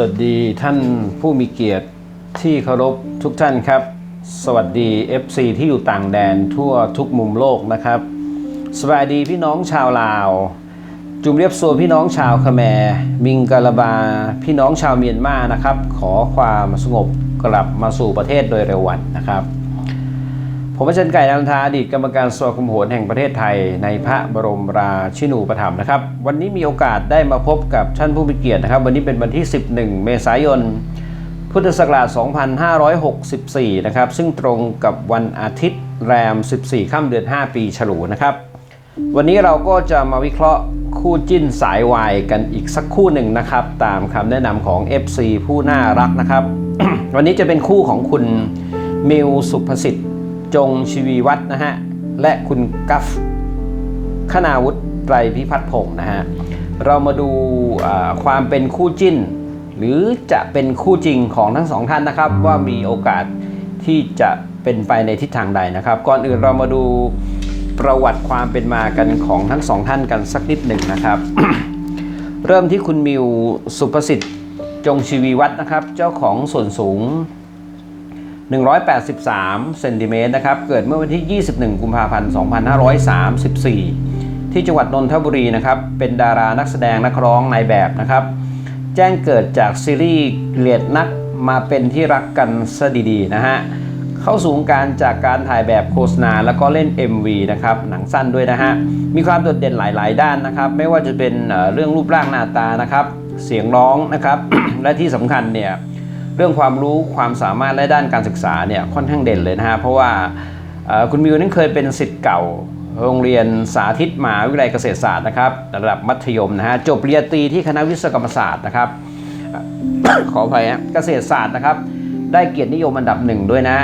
วัสดีท่านผู้มีเกียรติที่เคารพทุกท่านครับ สวัสดี FC ที่อยู่ต่างแดนทั่วทุกมุมโลกนะครับ สวัสดีพี่น้องชาวลาว จุมเรียบสัวพี่น้องชาวคแมรมิงกาลาบา พี่น้องชาวเมียนมานะครับ ขอความสงบกลับมาสู่ประเทศโดยเร็ววันนะครับ ผมอาจารย์ไก่นันทาอดีตกรรมการสวคุมโหนแห่งประเทศไทย ในพระบรมราชินูปถัมภ์นะครับ วันนี้มีโอกาสได้มาพบกับท่านผู้มีเกียรตินะครับ วันนี้เป็นวันที่ 11 เมษายน พุทธศักราช 2564 นะครับ ซึ่งตรงกับวันอาทิตย์แรม 14 ค่ำเดือน 5 ปีฉลูนะครับ วันนี้เราก็จะมาวิเคราะห์คู่จิ้นสายวายกันอีกสักคู่หนึ่งนะครับ ตามคำแนะนำของ FC ผู้น่ารักนะครับ วันนี้จะเป็นคู่ของคุณมิวสุภสิทธิ์ จงชีวีวัฒน์นะฮะ และคุณกัฟคณาวุฒิไตรพิพัฒน์พงศ์นะฮะ เรามาดูความเป็นคู่จิ้น หรือจะเป็นคู่จริงของทั้งสองท่านนะครับ ว่ามีโอกาสที่จะเป็นไปในทิศทางใดนะครับ ก่อนอื่นเรามาดูประวัติความเป็นมากันของทั้งสองท่านกันสักนิดหนึ่งนะครับ เริ่มที่คุณมิวสุประสิทธิ์จงชีวีวัฒนะครับ เจ้าของส่วนสูง 183เซนติเมตรนะครับ เกิดเมื่อวันที่ 21 กุมภาพันธ์ 2534 ที่จังหวัดนนทบุรีนะครับ เป็นดารานักแสดงนักร้องนายแบบนะครับ แจ้งเกิดจากซีรีส์เกลียดนักมาเป็นที่รักกันซะดีๆนะฮะ เข้าสู่วงการจากการถ่ายแบบโฆษณาแล้วก็เล่น MV นะครับ หนังสั้นด้วยนะฮะ มีความโดดเด่นหลายๆ ด้านนะครับ ไม่ว่าจะเป็นเอ่อเรื่องรูปร่างหน้าตานะครับ เสียงร้องนะครับ และที่สำคัญเนี่ย เรื่องความรู้ความสามารถและด้านการศึกษาเนี่ยค่อนข้างเด่นเลยนะฮะเพราะว่าคุณมิวนั้นเคยเป็นสิทธิ์เก่าโรงเรียนสาธิตมหาวิทยาลัยเกษตรศาสตร์นะครับระดับมัธยมนะฮะจบปริญญาตรีที่คณะวิศวกรรมศาสตร์นะครับ ขออภัยฮะเกษตรศาสตร์นะครับ ได้เกียรตินิยมอันดับหนึ่งด้วยนะ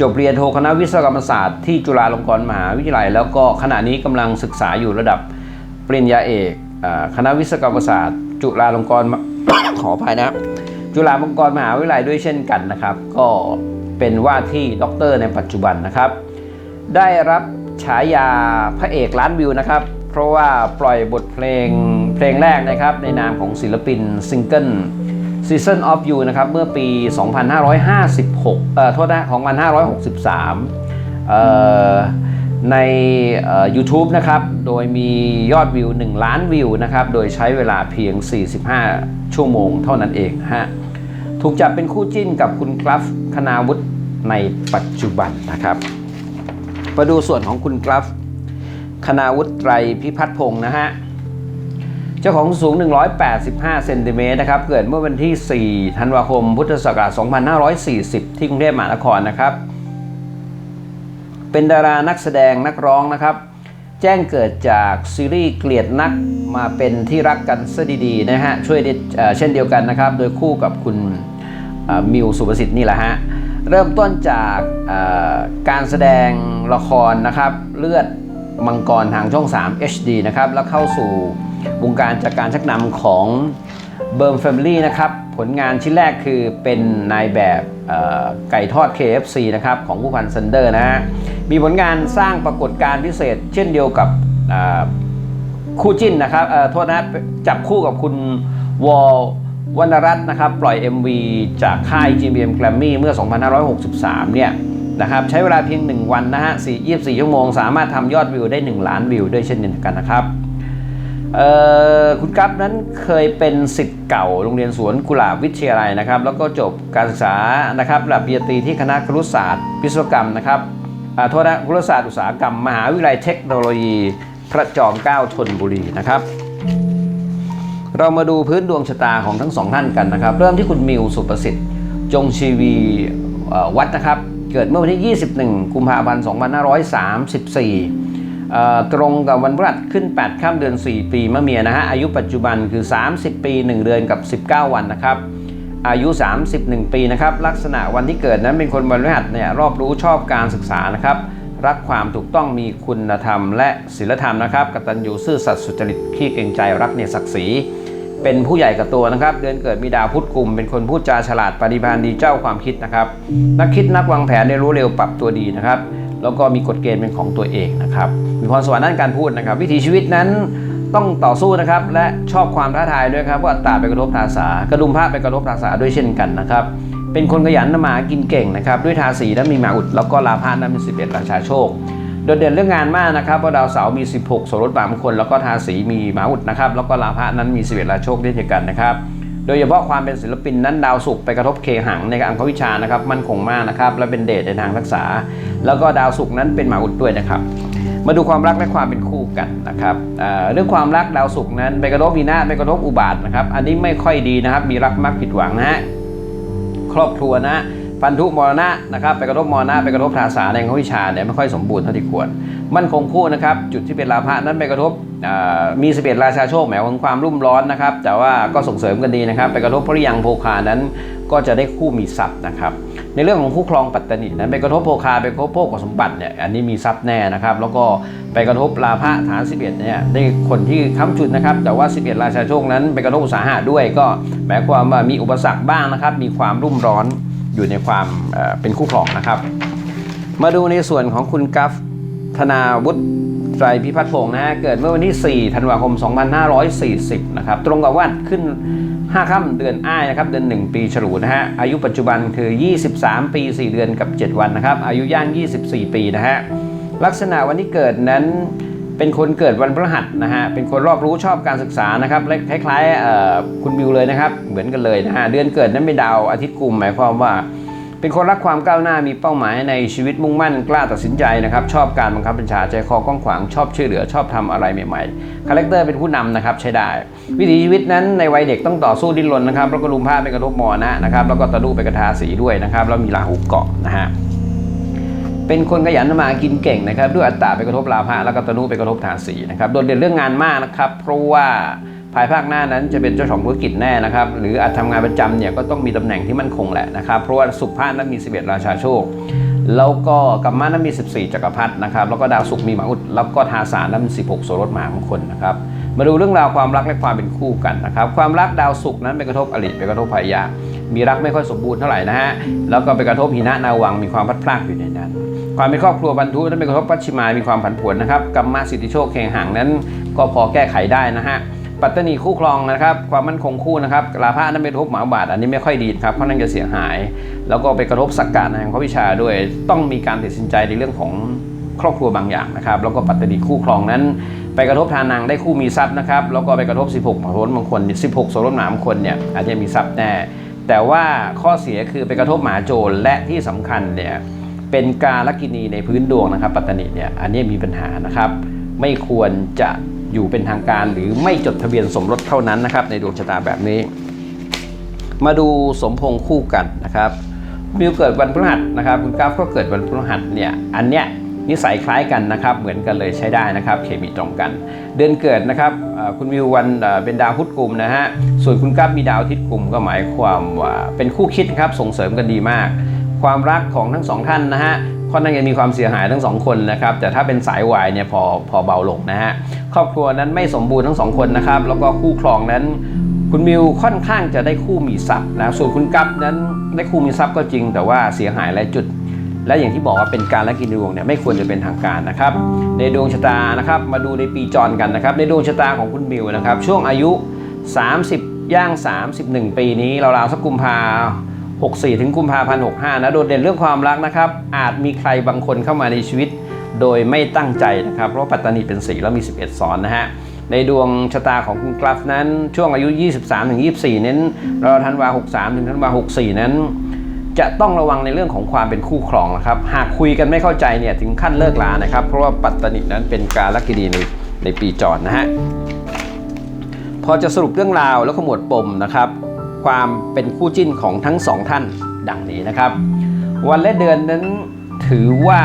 จบเรียนโทคณะวิศวกรรมศาสตร์ที่จุฬาลงกรณ์มหาวิทยาลัย แล้วก็ขณะนี้กำลังศึกษาอยู่ระดับปริญญาเอกคณะวิศวกรรมศาสตร์ จุฬาลงกรณ์ขออภัยนะ จุฬาลงกรณ์มหาวิทยาลัยด้วยเช่นกันนะครับ ก็เป็นว่าที่ด็อกเตอร์ในปัจจุบันนะครับ ได้รับฉายาพระเอกล้านวิวนะครับ เพราะว่าปล่อยบทเพลงเพลงแรกนะครับ ในนามของศิลปินซิงเกิล Season of You นะครับ เมื่อปี 2556 เอ่อ โทษนะของ1563 เอ่อ ในเอ่อ YouTube นะครับ โดยมียอดวิว 1 ล้านวิวนะครับ โดยใช้เวลาเพียง 45 ชั่วโมงเท่านั้นเองฮะ ถูกจับเป็นคู่จิ้นกับคุณกราฟคณาวุฒิในปัจจุบันนะครับมาดูส่วนของคุณกราฟคณาวุฒิไตรพิพัฒน์พงศ์นะฮะ เจ้าของสูง 185 เซนติเมตรนะครับ เกิดเมื่อวันที่ 4 ธันวาคม พุทธศักราช 2540 ที่กรุงเทพมหานครนะครับ เป็นดารานักแสดงนักร้องนะครับ แจ้งเกิดจากซีรีส์เกลียดนักมาเป็นที่รักกันซะดีๆนะฮะ ช่วยเช่นเดียวกันนะครับ โดยคู่กับคุณ มิวสุประสิทธิ์นี่แหละฮะ เริ่มต้นจากการแสดงละครนะครับ เลือดมังกรทางช่อง 3 HD นะครับ แล้วเข้าสู่วงการจากการชักนำของเบิร์มแฟมิลี่นะครับ ผลงานชิ้นแรกคือเป็นนายแบบเอ่อไก่ทอด KFC นะครับของผู้พันซันเดอร์นะฮะ มีผลงานสร้างปรากฏการณ์พิเศษ เช่นเดียวกับคู่จิ้นนะครับโทษนะจับคู่กับคุณวอล วรรณรัตน์นะครับปล่อย MV จากค่าย GMM Grammy เมื่อ 2563 เนี่ยนะครับใช้เวลาเพียง 1 วันนะฮะ4 24 ชั่วโมง สามารถทำยอดวิวได้ 1 ล้านวิวด้วยเช่นเดียวกันนะครับคุณกัฟนั้นเคยเป็นสิทธิ์เก่าโรงเรียนสวนกุหลาบวิทยาลัยนะครับ แล้วก็จบการศึกษานะครับระดับปริญญาตรีที่คณะครุศาสตร์วิศวกรรมนะครับอ่าโทษนะครุศาสตร์อุตสาหกรรม มหาวิทยาลัยเทคโนโลยี พระจอมเกล้าธนบุรีนะครับ เรามาดูพื้นดวงชะตาของทั้งสองท่านกันนะครับ เริ่มที่คุณมิวสุประสิทธิ์ จงชีวีวัดนะครับ เกิดเมื่อวันที่ 21 กุมภาพันธ์ 2534เอ่ตรงกับวันพฤหัสขึ้น 8 ข้ามเดือน 4 ปีมะเมียนะฮะ อายุปัจจุบันคือ 30 ปี 1 เดือนกับ 19 วันนะครับ อายุ 31 ปีนะครับ ลักษณะวันที่เกิดนั้นเป็นคนวันพฤหัสเนี่ยรอบรู้ชอบการศึกษานะครับ รักความถูกต้องมีคุณธรรม และศีลธรรมนะครับกตัญญูซื่อสัตย์สุจริตขี้เกรงใจรักเนศักดิ์ศรีเป็นผู้ใหญ่กับตัวนะครับ เดือนเกิดมีดาวพุธกลุ่ม เป็นคนพูดจาฉลาดปฏิภาณดีเจ้าความคิดนะครับ นักคิดนักวางแผนได้รู้เร็วปรับตัวดีนะครับ แล้วก็มีกฎเกณฑ์เป็นของตัวเองนะครับ มีพรสวรรค์ด้านการพูดนะครับ วิถีชีวิตนั้นต้องต่อสู้นะครับ และชอบความท้าทายด้วยครับเพราะอัตตาไปกระทบทาสากระดุมพระไปกระทบทาสาด้วยเช่นกันนะครับ เป็นคนขยันทำมากินเก่งนะครับด้วยทาสีนั้นมีหมาอุดแล้วก็ลาภะนั้นมี11 ราชาโชคโดดเด่นเรื่องงานมากนะครับเพราะดาวเสาร์มี 16โสรถบางคนแล้วก็ทาสีมีหมาอุดนะครับแล้วก็ลาภะนั้นมี 11ราชาโชคด้วยเช่นกันนะครับโดยเฉพาะความเป็นศิลปินนั้นดาวศุกร์ไปกระทบเคหังในการอังควิชานะครับมั่นคงมากนะครับและเป็นเดชในทางรักษา แล้วก็ดาวศุกร์นั้นเป็นหมาอุดด้วยนะครับ มาดูความรักและความเป็นคู่กันนะครับเรื่องความรักดาวศุกร์นั้นไปกระทบวีนาไปกระทบอุบาทนะครับอันนี้ไม่ค่อยดีนะครับมีรักมักผิดหวังนะฮะ ครอบครัวนะฟันธุมรณะนะครับไปกระทบมรณะไปกระทบทาสาในของวิชาเนี่ยไม่ค่อยสมบูรณ์เท่าที่ควร มั่นคงคู่นะครับจุดที่เป็นลาภะนั้นไปกระทบ มีสเปดราชาโชคหมายถึงความรุ่มร้อนนะครับ แต่ว่าก็ส่งเสริมกันดีนะครับ ไปกระทบพระยังโภคานั้นก็จะได้คู่มีทรัพย์นะครับ ในเรื่องของคู่ครองปัตตนินั้นไปกระทบโภคาไปกระทบโภคสมบัติเนี่ยอันนี้มีทรัพย์แน่นะครับ แล้วก็ไปกระทบราภะฐาน11เนี่ยได้คนที่ค้ำจุดนะครับ แต่ว่า11ราชาโชคนั้นไปกระทบอุตสาหะด้วย ก็หมายความว่ามีอุปสรรคบ้างนะครับ มีความรุ่มร้อนอยู่ในความเอ่อเป็นคู่ครองนะครับ มาดูในส่วนของคุณกัฟธนาวุฒิ ไตรพิพัฒน์พงศ์นะฮะเกิดเมื่อวันที่ 4 ธันวาคม 2540 นะครับ ตรงกับวันขึ้น 5 ค่ำเดือนอ้ายนะครับ เดือน 1 ปีฉลูนะฮะ อายุปัจจุบันคือ 23 ปี 4 เดือนกับ 7 วันนะครับ อายุย่าง 24 ปีนะฮะ ลักษณะวันที่เกิดนั้นเป็นคนเกิดวันพฤหัสนะฮะ เป็นคนรอบรู้ชอบการศึกษานะครับ คล้ายๆคุณบิวเลยนะครับ เหมือนกันเลยนะฮะ เดือนเกิดนั้นเป็นดาวอาทิตย์กุมหมายความว่า เป็นคนรักความก้าวหน้ามีเป้าหมายในชีวิตมุ่งมั่นกล้าตัดสินใจนะครับ ชอบการบังคับบัญชาใจคอกว้างขวางชอบช่วยเหลือชอบทำอะไรใหม่ๆคาแรคเตอร์เป็นผู้นำนะครับใช้ได้ วิถีชีวิตนั้นในวัยเด็กต้องต่อสู้ดิ้นรนนะครับแล้วก็ลุมผ้าไปกระทบมอนะนะครับแล้วก็ตะลุไปกระทาสีด้วยนะครับแล้วมีราหูเกาะนะฮะเป็นคนขยันมากินเก่งนะครับด้วยอัตตาไปกระทบลาภะแล้วก็ตะนุไปกระทบฐานสีนะครับโดดเด่นเรื่องงานมากนะครับเพราะว่า ภายภาคหน้านั้นจะเป็นเจ้าของธุรกิจแน่นะครับหรืออาจทำงานประจำเนี่ยก็ต้องมีตำแหน่งที่มั่นคงแหละนะครับเพราะว่าสุขภาพนั้นมี 11 ราชาโชค แล้วก็กัมมานั้นมี 14 จักรพรรดินะครับแล้วก็ดาวศุกร์มีหมาอุดแล้วก็ทาสานั้นมี16 โสรถมหามงคลนะครับมาดูเรื่องราวความรักและความเป็นคู่กันนะครับความรักดาวศุกร์นั้นไปกระทบอริไปกระทบภรรยามีรักไม่ค่อยสมบูรณ์เท่าไหร่นะฮะแล้วก็ไปกระทบหินะนาวังมีความพลัดพรากอยู่ในนั้นความเป็นครอบครัวบรรทุนั้นเป็นกระทบปัจฉิมามีความผันผวนนะครับกรรมมาสิทธิโชคเคงหางนั้น ก็พอแก้ไขได้นะฮะ ปัตตานีคู่ครองนะครับ ความมั่นคงคู่นะครับลาภะนั้นเป็นกระทบหมาบาทอันนี้ไม่ค่อยดีครับเพราะนั่นจะเสียหาย แล้วก็ไปกระทบสักการทางพระวิชาด้วย ต้องมีการตัดสินใจในเรื่องของครอบครัวบางอย่างนะครับ แล้วก็ปัตตานีคู่ครองนั้น ไปกระทบทานังได้คู่มีทรัพย์นะครับ แล้วก็ไปกระทบ 16โสรถบางคน 16โสรหมามงคนเนี่ยอาจจะมีทรัพย์แน่ แต่ว่าข้อเสียคือไปกระทบหมาโจรและที่สำคัญเนี่ยเป็นการลกินีในพื้นดวงนะครับ ปัตตานิเนี่ยอันนี้มีปัญหานะครับ ไม่ควรจะ อยู่เป็นทางการหรือไม่จดทะเบียนสมรสเท่านั้นนะครับ ในดวงชะตาแบบนี้ มาดูสมพงษ์คู่กันนะครับมิวเกิดวันพฤหัสนะครับคุณกราฟก็เกิดวันพฤหัสเนี่ยอันเนี้ยนิสัยคล้ายกันนะครับ เหมือนกันเลยใช้ได้นะครับ เคมีตรงกัน เดือนเกิดนะครับคุณมิววันเอ่อเป็นดาวพุธกลุ่มนะฮะส่วนคุณกราฟมีดาวอาทิตย์กลุ่มก็หมายความว่าเป็นคู่คิดครับส่งเสริมกันดีมาก ความรักของทั้งสองท่านนะฮะ ค่อนข้างมีความเสียหายทั้งสองคนนะครับ แต่ถ้าเป็นสายวายเนี่ยพอพอเบาลงนะฮะครอบครัวนั้นไม่สมบูรณ์ทั้งสองคนนะครับ แล้วก็คู่ครองนั้น คุณมิวค่อนข้างจะได้คู่มีทรัพย์นะส่วนคุณกัปนั้นได้คู่มีทรัพย์ก็จริง แต่ว่าเสียหายหลายจุด และอย่างที่บอกว่าเป็นการละกินดวงเนี่ยไม่ควรจะเป็นทางการนะครับ ในดวงชะตานะครับ มาดูในปีจรกันนะครับ ในดวงชะตาของคุณมิวนะครับ ช่วงอายุ 30 ย่าง 31 ปีนี้ราวๆสักกุมภา 64 ถึงกุมภาพันธ์65 นะ โดดเด่นเรื่องความรักนะครับ อาจมีใครบางคนเข้ามาในชีวิต โดยไม่ตั้งใจนะครับ เพราะปัตตานีเป็นสีแล้วมี 11สอนนะฮะ ในดวงชะตาของคุณกราฟนั้น ช่วงอายุ 23 ถึง 24 เน้นราวธันวา 63 ถึงธันวา 64 นั้น จะต้องระวังในเรื่องของความเป็นคู่ครองนะครับ หากคุยกันไม่เข้าใจเนี่ยถึงขั้นเลิกลานะครับ เพราะว่าปัตตานีนั้นเป็นการลัคดีในในปีจรนะฮะ พอจะสรุปเรื่องราวแล้วขมวดปมนะครับ ความเป็นคู่จิ้นของทั้งสองท่านดังนี้นะครับ วันและเดือนนั้นถือว่า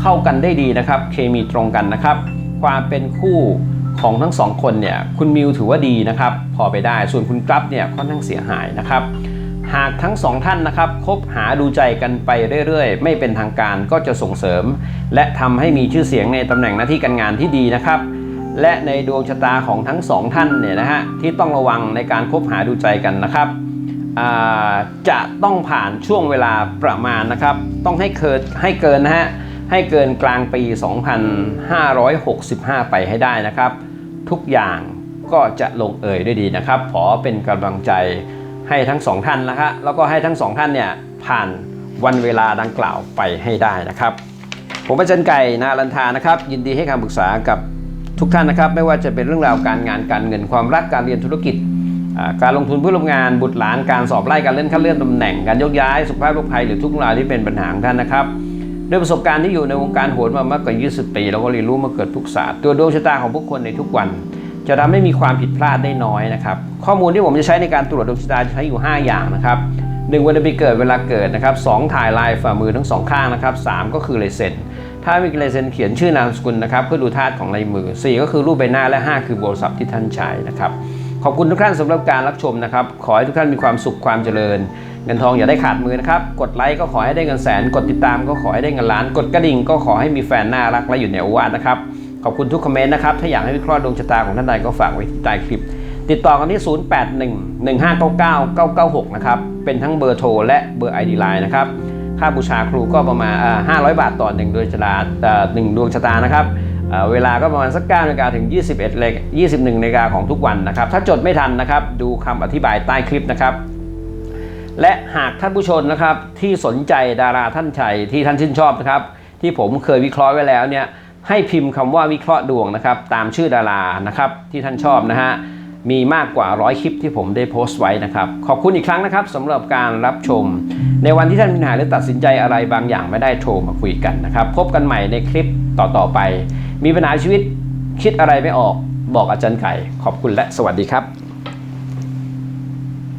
เข้ากันได้ดีนะครับ เคมีตรงกันนะครับ ความเป็นคู่ของทั้งสองคนเนี่ยคุณมิวถือว่าดีนะครับ พอไปได้ส่วนคุณกรับเนี่ยค่อนข้างเสียหายนะครับ หากทั้งสองท่านนะครับคบหาดูใจกันไปเรื่อยๆ ไม่เป็นทางการก็จะส่งเสริม และทำให้มีชื่อเสียงในตำแหน่งหน้าที่การงานที่ดีนะครับ และในดวงชะตาของทั้งสองท่านเนี่ยนะฮะที่ต้องระวังในการคบหาดูใจกันนะครับจะต้องผ่านช่วงเวลาประมาณนะครับ ต้องให้เกินให้เกินนะฮะให้เกินกลางปี 2565 ไปให้ได้นะครับ ทุกอย่างก็จะลงเอยด้วยดีนะครับ ขอเป็นกำลังใจให้ทั้งสองท่านนะคะแล้วก็ให้ทั้งสองท่านเนี่ยผ่านวันเวลาดังกล่าวไปให้ได้นะครับ ผมอาจารย์ไก่นาลันทานะครับ ยินดีให้คำปรึกษากับ ทุกท่านนะครับไม่ว่าจะเป็นเรื่องราวการงานการเงินความรักการเรียนธุรกิจ การลงทุนเพื่อร่วมงานบุตรหลานการสอบไล่การเลื่อนขั้นเลื่อนตำแหน่งการยกย้ายสุขภาพโรคภัยหรือทุกเรื่องราวที่เป็นปัญหาของท่านนะครับด้วยประสบการณ์ที่อยู่ในวงการโหนมามากกว่า 20 ปีเราก็เรียนรู้มาเกิดทุกศาสตร์ตัวดวงชะตาของผู้คนในทุกวัน จะทำให้มีความผิดพลาดได้น้อยนะครับข้อมูลที่ผมจะใช้ในการตรวจดวงชะตาจะใช้อยู่ 5 อย่างนะครับหนึ่งวันเดือนปีเกิดเวลาเกิดนะครับสองถ่ายลายฝ่ามือทั้งสองข้างนะครับสามก็คือลายเซ็น ถ้ามีลายเซ็นเขียนชื่อนามสกุลนะครับ เพื่อดูธาตุของลายมือ 4 ก็คือรูปใบหน้าและ 5 คือโบศัพท์ที่ท่านใช้นะครับ ขอบคุณทุกท่านสำหรับการรับชมนะครับ ขอให้ทุกท่านมีความสุขความเจริญ เงินทองอย่าได้ขาดมือนะครับ กดไลค์ก็ขอให้ได้เงินแสน กดติดตามก็ขอให้ได้เงินล้าน กดกระดิ่งก็ขอให้มีแฟนน่ารักและอยู่ในอวานะครับ ขอบคุณทุกคอมเมนต์นะครับ ถ้าอยากให้วิเคราะห์ดวงชะตาของท่านใดก็ฝากไว้ที่ใต้คลิป ติดต่อกันที่ 0811599996 นะครับ เป็นทั้งเบอร์โทรและเบอร์ ID Line นะครับ ค่าบูชาครูก็ประมาณอ่า500 บาทต่อหนึ่งดวงชะตาหนึ่งดวงชะตานะครับเวลาก็ประมาณสัก9นาฬิกาถึง 21เลข21นาฬิกาของทุกวันนะครับ ถ้าจดไม่ทันนะครับ ดูคำอธิบายใต้คลิปนะครับ และหากท่านผู้ชมนะครับที่สนใจดาราท่านชัยที่ท่านชื่นชอบนะครับ ที่ผมเคยวิเคราะห์ไว้แล้วเนี่ยให้พิมพ์คำว่าวิเคราะห์ดวงนะครับ ตามชื่อดารานะครับที่ท่านชอบนะฮะ มีมากกว่าร้อยคลิปที่ผมได้โพสต์ไว้นะครับ ขอบคุณอีกครั้งนะครับสำหรับการรับชม ในวันที่ท่านมีปัญหาหรือตัดสินใจอะไรบางอย่างไม่ได้โทรมาคุยกันนะครับ พบกันใหม่ในคลิปต่อๆไป มีปัญหาชีวิตคิดอะไรไม่ออกบอกอาจารย์ไก่ ขอบคุณและสวัสดีครับ